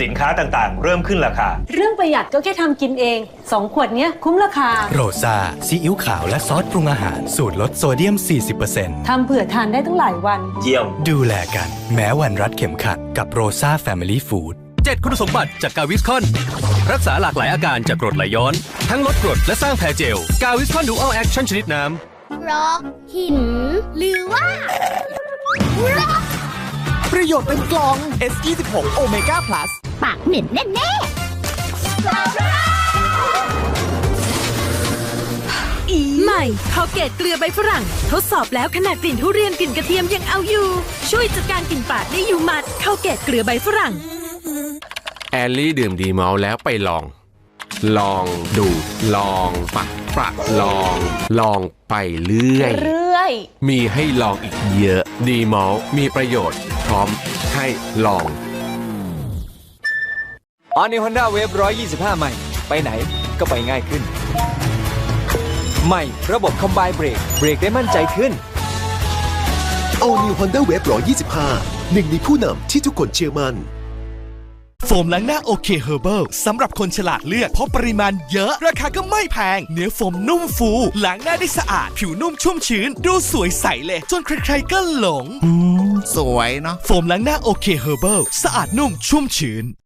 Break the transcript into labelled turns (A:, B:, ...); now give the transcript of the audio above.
A: สินค้าต่างๆ เริ่มขึ้นราคา
B: เรื่องประหยัดก็แค่ทำกินเอง 2 ขวดเนี้ยคุ้มราคา
C: โรซาซีอิ๊วขาวและซอสปรุงอาหาร สูตรลดโซเดียม 40%
B: ทำเผื่อทานได้ตั้งหลายวัน
A: เยี่ยม
C: ดูแลกัน แม้วันรัดเข็มขัดกับโรซาแฟมิลี่ฟู้ด
D: 7คุณสมบัติจากกาวิสคอน รักษาหลากหลายอาการจากกรดไหลย้อน ทั้งลดกรดและสร้างแผลเจล กาวิสคอนดูอัลแอคชั่นชนิดน้ำ
E: ร็อกหิน หรือว่า
F: ประโยชน์เป็นกล่อง S26 Omega Plus
E: ปากเหม็นแน่
G: ใหม่ข้าวเกตเกลือใบฝรั่ง ทดสอบแล้วขนาดกลิ่นทุเรียนกลิ่นกระเทียมยังเอาอยู่ ช่วยจัดการกลิ่นปากได้อยู่หมัดข้าวเกตเกลือใบฝรั่ง
H: แอลลี่ดื่มดีเมาแล้วไปลอง ลองดูดลองปักปะลอง ลองไปเรื่อย
E: เรื่อย
H: มีให้ลองอีกเยอะ ดีเมามีประโยชน์ พร้อมให้ลอง
I: อ n น w ฮอนด้าเวฟ125 ใหม่ ไปไหนก็ไปง่ายขึ้น ใหม่ระบบคอมไบเบรกเบรกได้มั่นใจขึ้น
J: All New Honda Wave 125 หนึ่งในผู้นำที่ทุกคนเชื่อมั่น
F: โฟมล้างหน้าโอเคเฮอร์เบิลสำหรับคนฉลาดเลือก เพราะปริมาณเยอะ ราคาก็ไม่แพง เนื้อโฟมนุ่มฟูล้างหน้าได้สะอาด ผิวนุ่มชุ่มชื้น ดูสวยใสเลย จนใครๆก็หลง
K: สวยเนาะ
F: โฟมล้างหน้าโอเคเฮอร์เบิลสะอาดนุ่มชุ่มชื้น